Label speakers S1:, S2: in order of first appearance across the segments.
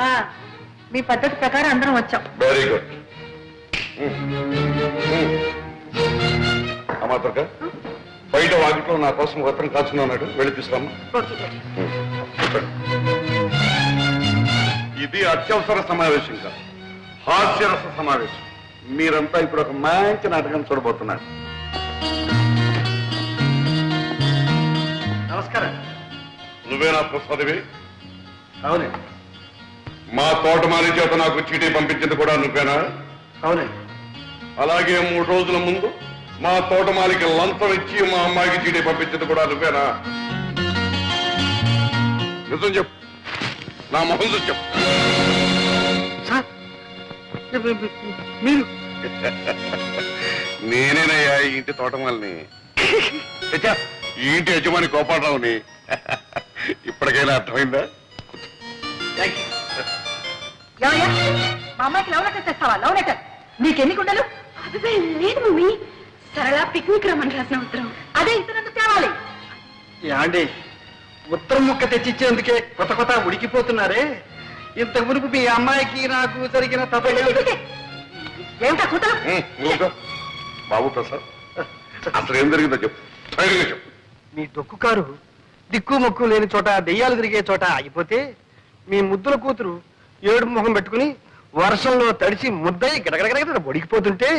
S1: ఆ, మీ పద్ధతి ప్రకారం అందరం వచ్చాం.
S2: వెరీ గుడ్ అమ్మా దుర్గా బయట వాకిట్లో నా కోసం అతను కాచుకుని ఉన్నాడు. వెళ్ళి తీసుకురమ్మా. ఇది అత్యవసర సమావేశం కాదు. హాస్యరస సమావేశం. మీరంతా ఇప్పుడు ఒక మంచి నాటకం చూడబోతున్నారు.
S3: నమస్కారం.
S2: నువ్వేనా ప్రసాదివి?
S3: అవునండి.
S2: మా తోటమాలి చేత నాకు చీటీ పంపించింది కూడా నువ్వేనా?
S3: అవునండి.
S2: అలాగే మూడు రోజుల ముందు మా తోటమాలికి లంచం ఇచ్చి మా అమ్మాయికి చీటీ పంపించింది కూడా నువ్వేనా? నిజం చెప్పు. నా మొహం చూసి చెప్పు.
S3: సార్ మీరు
S2: నేనేనయ్యా ఈ ఇంటి తోటమాలిని ఈ ఇంటి యజమాని గోపాలరావుని. ఇప్పటికైనా అర్థమైందా?
S1: ఏమయ్యా మా అమ్మాయికి లవ్ లెటర్ తెస్తావా? Love letter. నీకెన్ని గుండెలు
S4: అదే లేదు మమ్మీ. సరళ పిక్నిక్ రమ్మని రాసిన ఉత్తరం.
S1: అదే ఇతరులకు తేవాలి.
S3: యాండి ఉత్తరం ముక్క తెచ్చిచ్చేందుకే కొత్త కొత్త ఉడికిపోతున్నారే? ఇంత మునుపు మీ అమ్మాయికి నాకు జరిగిన తప్ప
S1: ఏమిటా కూతురు
S2: ఊరుకో. బాబు ప్రసాద్ అసలు ఏం జరిగిందో చెప్పు. ధైర్యంగా చెప్పు.
S3: మీ డొక్కు కారు దిక్కు మొక్కు లేని చోట దెయ్యాలు తిరిగే చోట ఆగిపోతే మీ ముద్దుల కూతురు ఏడు ముఖం పెట్టుకుని వర్షంలో తడిచి ముద్దయి గడగడగడ ఒడికిపోతుంటే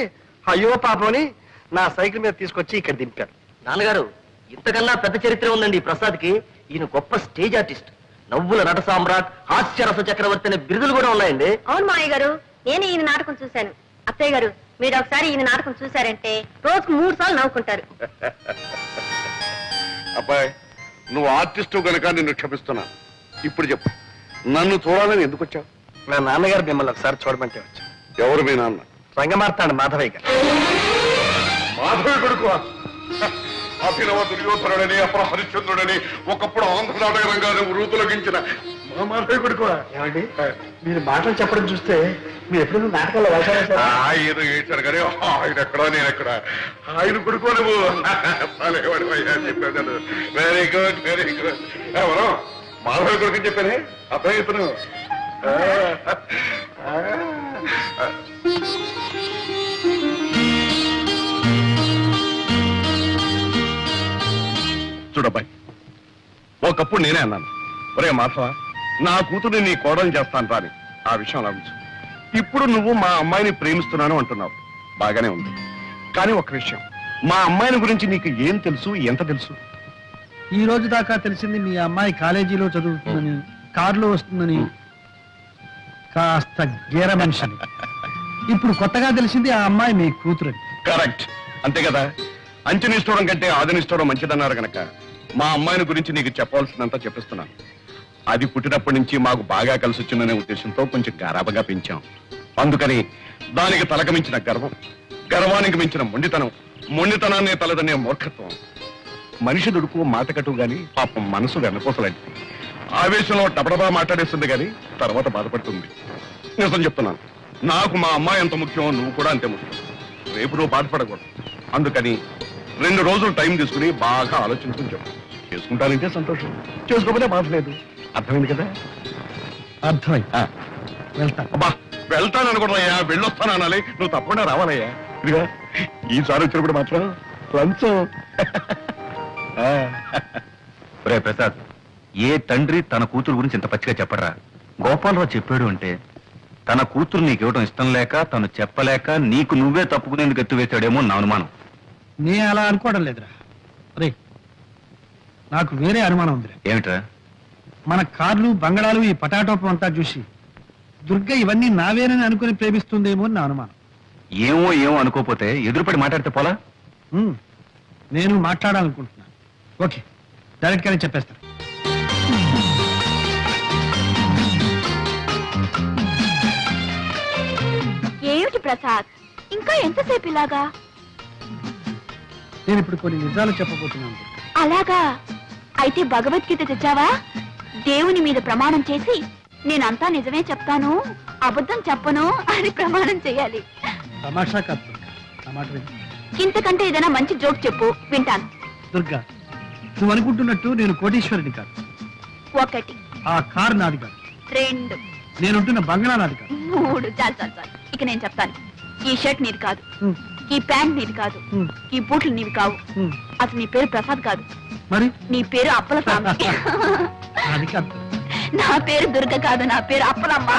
S3: అయ్యో పాపమని నా సైకిల్ మీద తీసుకొచ్చి ఇక్కడ దింపారు.
S5: నాన్నగారు ఇంతకన్నా పెద్ద చరిత్ర ఉందండి ఈ ప్రసాద్కి. ఈయన గొప్ప స్టేజ్ ఆర్టిస్ట్. నవ్వుల నట సామ్రాట్ హాస్యరస చక్రవర్తి అనే బిరుదులు కూడా ఉన్నాయండి.
S4: అవును మావయ్య గారు నేను ఈయన నాటకం చూశాను. అత్తయ్య గారు మీరు ఒకసారి ఈయన నాటకం చూశారంటే రోజుకు మూడు సార్లు నవ్వుకుంటారు.
S2: అబ్బాయి నువ్వు ఆర్టిస్టు గనక నిన్ను క్షమిస్తున్నా ఇప్పుడు చెప్పు నన్ను చూడాలని ఎందుకు వచ్చావు?
S3: నా నాన్నగారు మిమ్మల్ని ఒకసారి చూడమంటే వచ్చా.
S2: ఎవరు మీ నాన్న?
S3: రంగమార్తాడు మాధవయ్య గారు.
S2: మాధవి కొడుకు? అభినవ దుర్యోధనుడని అప్పుడు హరిశ్చంద్రుడని ఒకప్పుడు ఆంధ్ర నాటక రంగాన్ని వృతులగించిన మా మాధవి కొడుకు?
S3: ఏమండి? మీరు మాటలు చెప్పడం చూస్తే మీరు ఎప్పుడు నాటకాల్లో వేశారా
S2: ఏదో ఏడ్చాడు కానీ ఆయన ఎక్కడా నేను ఎక్కడ? ఆయన కొడుకు నువ్వు? చెప్పాను వెరీ గుడ్ వెరీ గుడ్ ఎవరు? మాధవి కొడుకు అని చెప్పానే? అబ్బాయి ఇతను. చూడబ్బాయి ఒకప్పుడు నేనే అన్నాను. ఒరే మాధవ నా కూతుర్ని నీ కోడలు చేస్తాను రాని. ఆ విషయం లభించు. ఇప్పుడు నువ్వు మా అమ్మాయిని ప్రేమిస్తున్నాను అంటున్నావు. బాగానే ఉంది. కానీ ఒక విషయం మా అమ్మాయిని గురించి నీకు ఏం తెలుసు ఎంత తెలుసు?
S6: ఈ రోజు దాకా తెలిసింది మీ అమ్మాయి కాలేజీలో చదువుతుందని కారులో వస్తుందని కాస్త గేర మనిషిని. ఇప్పుడు కొత్తగా తెలిసింది ఆ అమ్మాయి మీ కూతురు
S2: కరెక్ట్. అంతే కదా? అంచనిస్తూడం కంటే ఆదనిస్తూడం మంచిదన్నారు గనక. మా అమ్మాయిని గురించి నీకు చెప్పవలసిందంతా చెప్పిస్తున్నాను. అది పుట్టినప్పటి నుంచి మాకు బాగా కలిసి వచ్చిందనే ఉద్దేశంతో కొంచెం గరాబగా పెంచాం. అందుకని దానికి తలకమించిన గర్వం గర్వానికి మించిన మొండితనం మొండితనాన్ని తలదనే మూర్ఖత్వం. మనిషి దుడుకు మాటకటు గాని పాపం మనసు వెనకోసలాంటిది ఆవేశంలో టపడబా మాట్లాడేస్తుంది గాని తర్వాత బాధపడుతుంది. నిజం చెప్తున్నాను. నాకు మా అమ్మాయి ఎంత ముఖ్యం నువ్వు కూడా అంతే ముఖ్యం. రేపు నువ్వు బాధపడకూడదు. అందుకని రెండు రోజులు టైం తీసుకుని బాగా ఆలోచించుకుని చెప్పు. చేసుకుంటానంటే సంతోషం. చేసుకోకపోతే బాధ లేదు. అర్థమైంది కదా?
S6: అర్థమై వెళ్తా.
S2: అబ్బా వెళ్తాను అనుకున్నాయ్యా వెళ్ళొస్తాను అనాలి. నువ్వు తప్పకుండా రావాలయ్యా. ఇదిగా ఈసారి వచ్చినప్పుడు మాత్రం లంచం.
S7: రే ప్రసాద్ ఏ తండ్రి తన కూతురు గురించి ఇంత పచ్చిగా చెప్పడరా? గోపాలరావు చెప్పాడు అంటే తన కూతురు నీకు ఇవ్వడం ఇష్టం లేక తను చెప్పలేక నీకు నువ్వే తప్పుకునేందుకు ఎత్తువేశాడేమో నా అనుమానం.
S6: నే అలా అనుకోవడం లేదురా. రే నాకు వేరే అనుమానం ఉందిరా.
S7: ఏమిట్రా?
S6: మన కార్లు బంగళాలు ఈ పటాటోపం అంతా చూసి దుర్గ ఇవన్నీ నావేనని అనుకుని ప్రేమిస్తుందేమో అని నా అనుమానం.
S7: ఏమో ఏమో అనుకోపోతే ఎదురుపడి మాట్లాడితే పోలా?
S6: ఉమ్, నేను మాట్లాడాలనుకుంటున్నాను. ఓకే డైరెక్ట్ గానే చెప్పేస్తాను.
S4: ప్రసాద్ ఇంకా ఎంతసేపు ఇలాగా?
S6: నేను ఇప్పుడు కొన్ని నిజాలు చెప్పబోతున్నాను.
S4: అలాగా? అయితే భగవద్గీత తెచ్చావా? దేవుని మీద ప్రమాణం చేసి నేనంతా నిజమే చెప్తాను అబద్ధం చెప్పను అని ప్రమాణం చేయాలి.
S6: తమాషా కాదు దుర్గా.
S4: ఇంతకంటే ఏదైనా మంచి జోక్ చెప్పు వింటాను.
S6: దుర్గా నువ్వు అనుకుంటున్నట్టు నేను కోటీశ్వరుని కాదు.
S4: ఒకటి.
S6: ఆ కారు నాది కాదు.
S4: రెండు.
S6: నేనుంటున్న బంగ్లా నాది కాదు.
S4: మూడు చాలు చాలు చాలు. ఇక నేను చెప్తాను. ఈ షర్ట్ నీది కాదు.
S6: ఉమ్,
S4: ఈ ప్యాంట్ నీది కాదు.
S6: ఉమ్,
S4: ఈ బూట్లు నీవి కావు.
S6: ఉమ్.
S4: అసలు నీ పేరు ప్రసాద్ కాదు.
S6: మరి?
S4: నీ పేరు అప్పల స్వామి.
S6: అది కాదు.
S4: నా పేరు దుర్గ కాదు నా పేరు అప్పలమ్మ.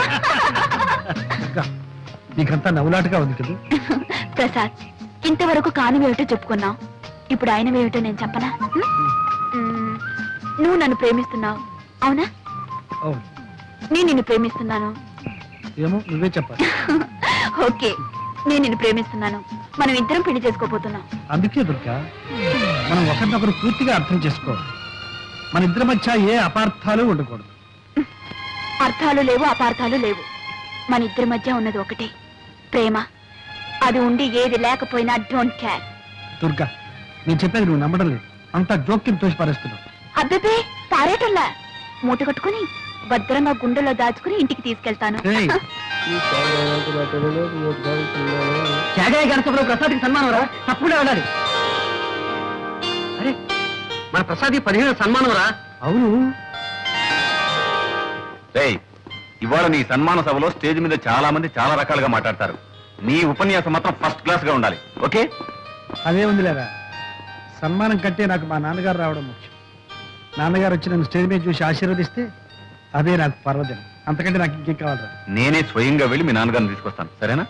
S6: నీకంతా నవ్వులాటగా ఉంది కదా?
S4: ప్రసాద్ ఇంతవరకు కానివేమిటో చెప్పుకున్నావు? ఇప్పుడు ఆయనవేమిటో నేను చెప్పనా. నువ్వు నన్ను ప్రేమిస్తున్నావు. అవునా?
S6: అవును.
S4: నేను నిన్ను ప్రేమిస్తున్నాను.
S6: ఏమో నువ్వే చెప్పాలి.
S4: ఓకే నేను నిన్ను ప్రేమిస్తున్నాను. మనం ఇద్దరం పెళ్ళి చేసుకోబోతున్నాం.
S6: అందుకే దుర్గా మనం ఒకరినొకరు పూర్తిగా అర్థం చేసుకోవాలి. మన ఇద్దరి మధ్య ఏ అపార్థాలు ఉండకూడదు.
S4: అర్థాలు లేవు అపార్థాలు లేవు. మన ఇద్దరి మధ్య ఉన్నది ఒకటే. ప్రేమ. అది ఉండి ఏది లేకపోయినా డోంట్ కేర్
S6: దుర్గా నేను చెప్పేది నువ్వు నమ్మడం లేదు. అంత జోక్యం తోసి పారేస్తున్నావు
S4: అబ్బే పారేటల్లా మూట కట్టుకుని భద్రంగా గుండెలో దాచుకుని ఇంటికి తీసుకెళ్తాను.
S3: త్యాగయ్య ప్రసాద్కి సన్మానం రా. తప్పకుండా ఉండాలి అరే మన ప్రసాద్ పదిహేను సన్మానం రా.
S6: అవును.
S7: రేయ్ ఇవాళ నీ సన్మాన సభలో స్టేజ్ మీద చాలా మంది చాలా రకాలుగా మాట్లాడతారు. నీ ఉపన్యాసం మాత్రం ఫస్ట్ క్లాస్గా ఉండాలి. ఓకే?
S6: అదే ఉంది లేదా సన్మానం కంటే నాకు మా నాన్నగారు రావడం ముఖ్యం. నాన్నగారు వచ్చి నన్ను స్టేజ్ మీద చూసి ఆశీర్వదిస్తే అదే నాకు పర్వదినం. అంతకంటే నాకు ఇంకేం కావాలరా
S7: నేనే స్వయంగా వెళ్ళి మీ నాన్నగారిని తీసుకొస్తాను. సరేనా?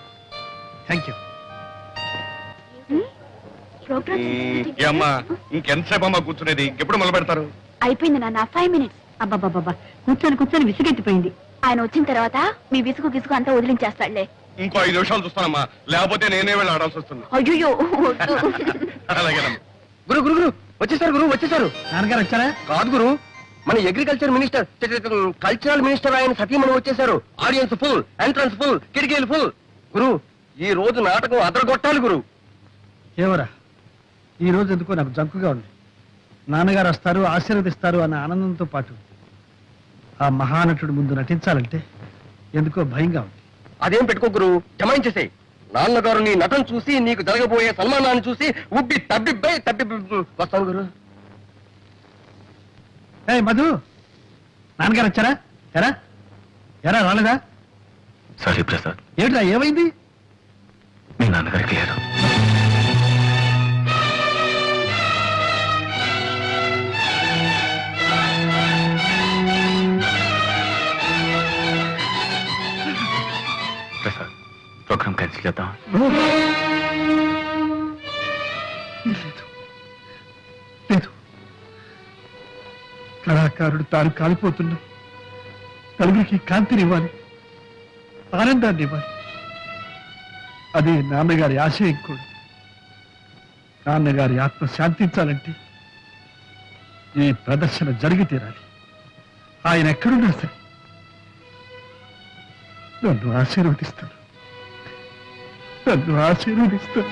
S6: థ్యాంక్ యూ
S2: అమ్మా ఇంకెంతసేపు అమ్మా కూర్చునేది? ఇంకెప్పుడు మొదలు పెడతారు?
S4: అయిపోయింది నాన్న ఫైవ్ మినిట్స్
S1: అబ్బాబాబా కూర్చొని కూర్చొని విసిగెత్తిపోయింది.
S4: ఆయన వచ్చిన తర్వాత మీ విసుగు విసుగు అంతా వదిలించేస్తాడులే.
S2: ఇంకో ఐదు నిమిషాలు చూస్తానమ్మా. లేకపోతే నేనే వెళ్ళి ఆడాల్సి వస్తుంది.
S4: అయ్యో
S2: అలాగేనమ్మా.
S3: గురు గురు గురు. వచ్చేసారు గురు వచ్చేసారు.
S6: నాన్నగారు వచ్చారా?
S3: కాదు గురు. మన అగ్రికల్చర్ మినిస్టర్ కల్చరల్ మినిస్టర్ ఆయన సతీమణి వచ్చేసారు ఆడియన్స్ ఫుల్ ఎంట్రన్స్ ఫుల్ కిటికీలు ఫుల్ గురు ఈ రోజు నాటకం అదరగొట్టాలి గురు.
S6: ఏవరా ఈ రోజు ఎందుకో నాకు జంకుగా ఉంది. నాన్నగారు వస్తారు ఆశీర్వదిస్తారు అన్న ఆనందంతో పాటు ఆ మహానటుడు ముందు నటించాలంటే ఎందుకో భయంగా ఉంది.
S3: అదేం పెట్టుకో గురు జమాయించేసే నాన్నగారు నీ నటన చూసి నీకు జరగబోయే సన్మానాన్ని చూసి ఉబ్బి తబ్బిబ్బై తబ్బి వస్తాను గురు.
S6: ఏ మధు! నాన్నగారు వచ్చారా? ఎరా? ఎరా రాలేదా?
S7: సారీ ప్రసాద్
S6: ఏమిట్రా ఏమైంది?
S7: మీ నాన్నగారికి లేదు. ప్రసాద్ ప్రోగ్రామ్ క్యాన్సిల్ చేద్దాం
S6: కళాకారుడు తాను కాలిపోతున్నా నలుగురికి కాంతినివ్వాలి ఆనందాన్ని ఇవ్వాలి అదే నాన్నగారి ఆశయం కూడా. నాన్నగారి ఆత్మ శాంతించాలంటే ఈ ప్రదర్శన జరిగి తీరాలి. ఆయన ఎక్కడున్నా సరే నన్ను ఆశీర్వదిస్తాను నన్ను ఆశీర్వదిస్తాను